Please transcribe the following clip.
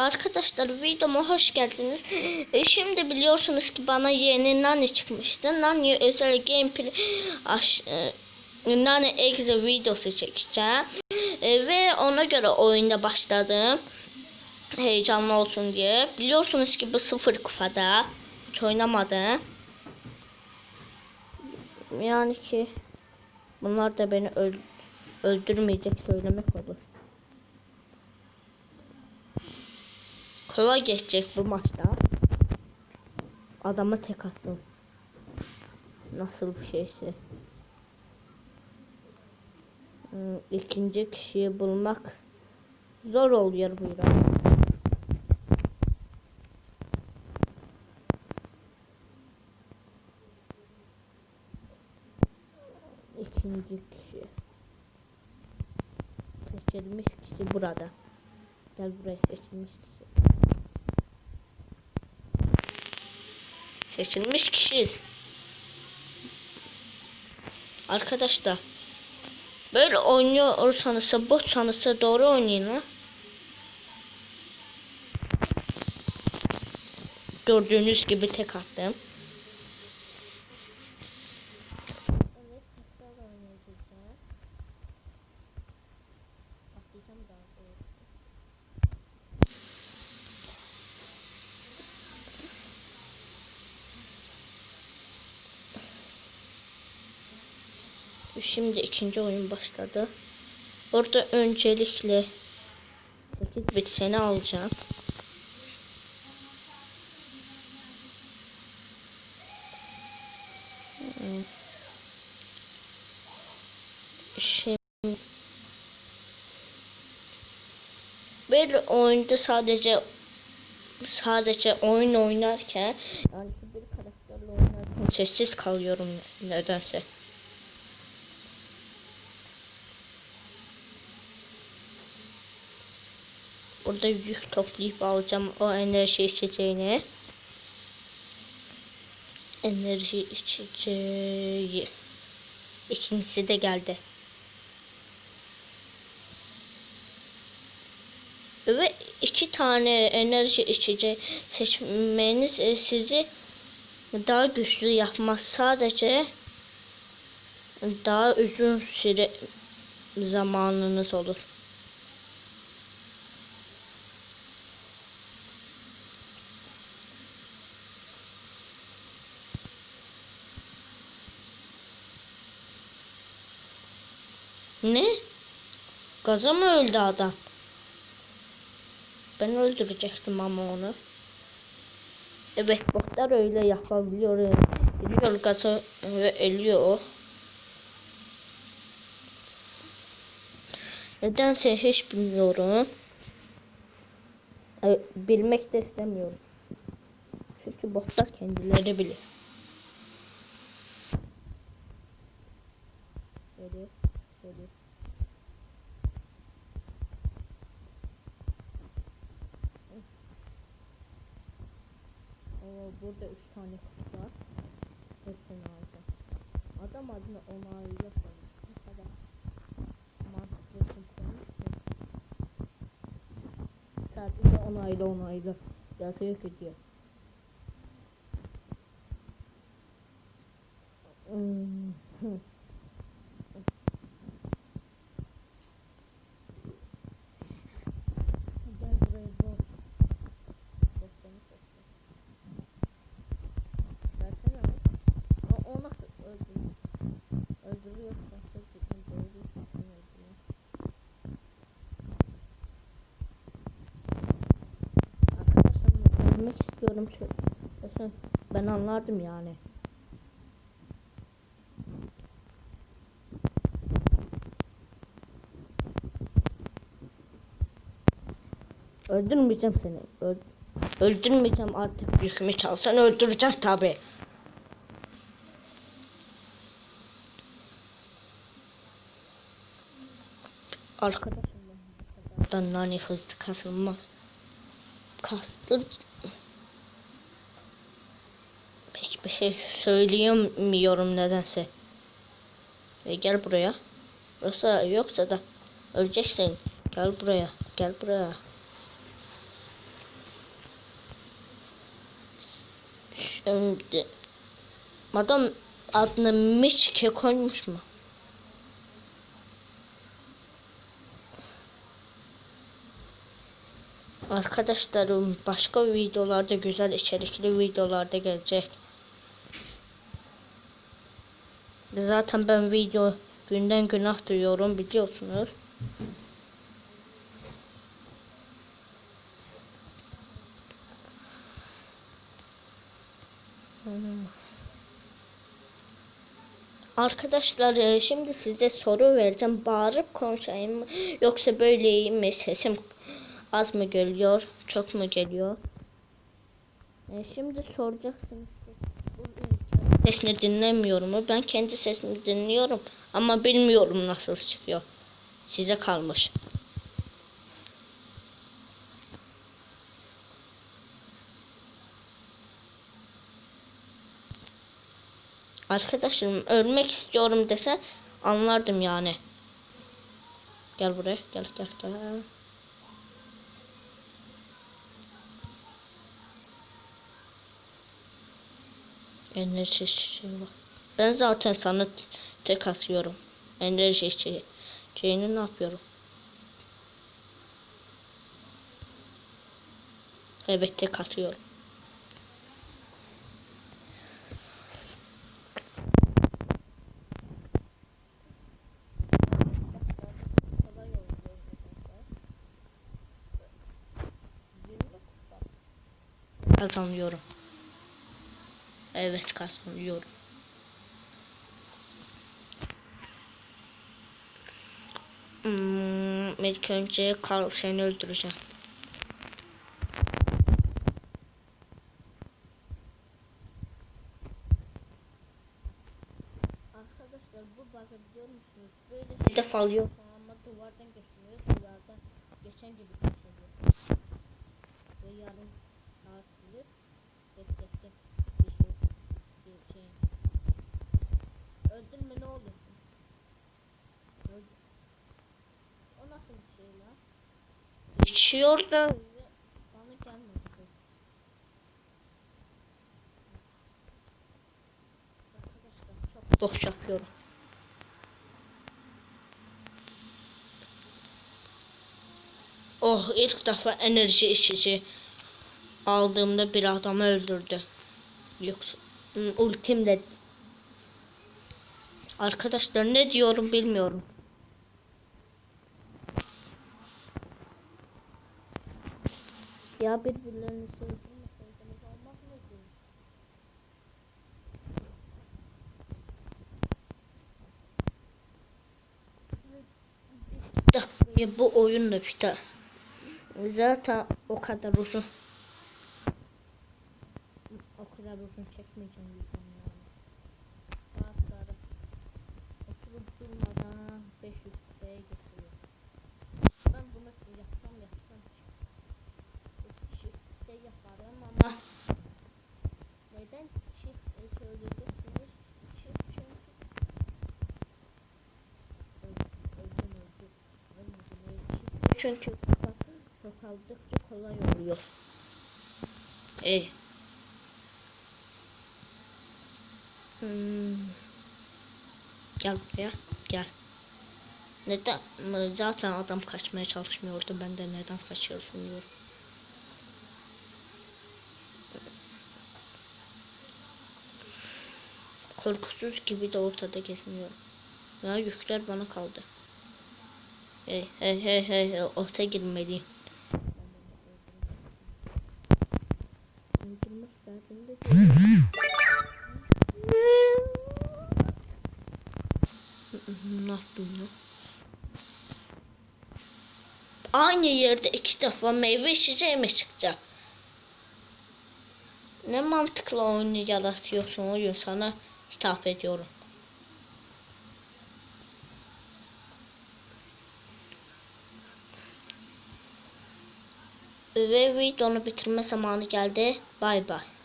Arkadaşlar videoma hoş geldiniz. E, Şimdi biliyorsunuz ki bana yeni Nani çıkmıştı. Nani özel gameplay aş, e, Nani exe videosu çekeceğim. E, ve ona göre oyunda başladım. Heyecanlı olsun diye. Biliyorsunuz ki bu sıfır kufada. Hiç oynamadım. Yani ki bunlar da beni öl öldürmeyecek söylemek olur. Kolay geçecek bu maçta. Adama tek attım. Nasıl bir şeyse. Hmm, İkinci kişiyi bulmak zor oluyor bu biraz. İkinci kişi. Seçilmiş kişi burada. Gel buraya seçilmiş kişi. Seçilmiş kişiyiz. Arkadaşlar. Böyle oynuyorsanız bot sanırsa doğru oynayın ha. Gördüğünüz gibi tek attım. Şimdi ikinci oyun başladı. Orada öncelikle 8 bit seni alacağım. Şimdi bir oyunda sadece sadece oyun oynarken yani bir karakterle oynarken sessiz kalıyorum nedense. Burada yük toplayıp alacağım o enerji içeceğini. Enerji içeceği. İkincisi de geldi. Ve iki tane enerji içeceği seçmeniz e, sizi daha güçlü yapmaz. Sadece daha uzun süre zamanınız olur. Ne? Gaza mı öldü adam? Ben öldürecektim ama onu. Evet botlar öyle yapabiliyor. yani. Giriyor gaza ve ölüyor o. Nedense hiç bilmiyorum. Bilmek de istemiyorum. Çünkü botlar kendileri bilir. Şöyle, şöyle. Oo, burada üç tane kutu var. Hepsini alacağım. Adam adına onaylı koymuş. Ne kadar mantıklısın koymuş ki. Sadece onaylı onaylı. Yazıyor ki diyor. Hmm. Gel buraya boss. Boss seni seçti. Versene lan. O, o nasıl öldürüyor? Öldürüyor. Ben çok gittim. Doğru kesin öldürüyor. Arkadaşlar istiyorum. Şu, ben anlardım yani. Öldürmeyeceğim seni. Öl öldürmeyeceğim artık yükümü çalsan öldüreceğim tabi. Arkadaşım kadardan nane hızlı kasılmaz. Kastır. bir şey söyleyemiyorum nedense. E gel buraya. Yoksa yoksa da öleceksin. Gel buraya. Gel buraya. Şimdi Adam adını Miçke koymuş mu? Arkadaşlarım başka videolarda güzel içerikli videolarda gelecek. Zaten ben video günden günah duyuyorum biliyorsunuz. Arkadaşlar e, şimdi size soru vereceğim. Bağırıp konuşayım mı? Yoksa böyle iyi mi? Sesim az mı geliyor? Çok mu geliyor? E, şimdi soracaksınız sesini dinlemiyorum mu? Ben kendi sesimi dinliyorum. Ama bilmiyorum nasıl çıkıyor. Size kalmış. Arkadaşım ölmek istiyorum dese anlardım yani. Gel buraya gel gel gel. Enerji içeceği var. Ben zaten sana tek atıyorum. Enerji içeceği. Şeyini ne yapıyorum? Evet tek atıyorum. Kazanıyorum. Evet kazanıyorum. Hmm, ilk önce Carl seni öldüreceğim. Arkadaşlar bu bug'ı biliyor musunuz? Böyle hedef alıyor ama duvardan geçmiyor. Duvardan geçen gibi geçiyor. Ve yarım saat silip beklettim. Şey, mü ne? Öldüm. O nasıl bir şey lan? Geçiyor da ve bana gelmedi. Arkadaşlar çok boş yapıyorum. Oh ilk defa enerji içici aldığımda bir adamı öldürdü. Yoksa hmm, ultimle Arkadaşlar ne diyorum bilmiyorum. Ya birbirlerini sevdirmeseydiniz olmaz mıydı? dakikayı bu oyunla biter. Zaten o kadar uzun. Kadar uzun çekmeyeceğim videomu yani. Bazıları oturup durmadan 500 liraya getiriyor. Ben bunu yapsam yapsam çift de yaparım ama neden çift söyleyeceksiniz? Çift çünkü öldüm öldüm ölmedim öldüm. Çünkü çok aldıkça kolay oluyor. E. Hmm. Gel buraya gel. Neden? Zaten adam kaçmaya çalışmıyordu. Ben de neden kaçıyorsun diyorum. Korkusuz gibi de ortada geziniyorum. Ya yükler bana kaldı. Hey hey hey hey orta girmeliyim. Aynı yerde iki defa meyve içeceği mi çıkacak? Ne mantıklı oyunu yaratıyorsun oyun sana hitap ediyorum. Ve videonu bitirme zamanı geldi. Bay bay.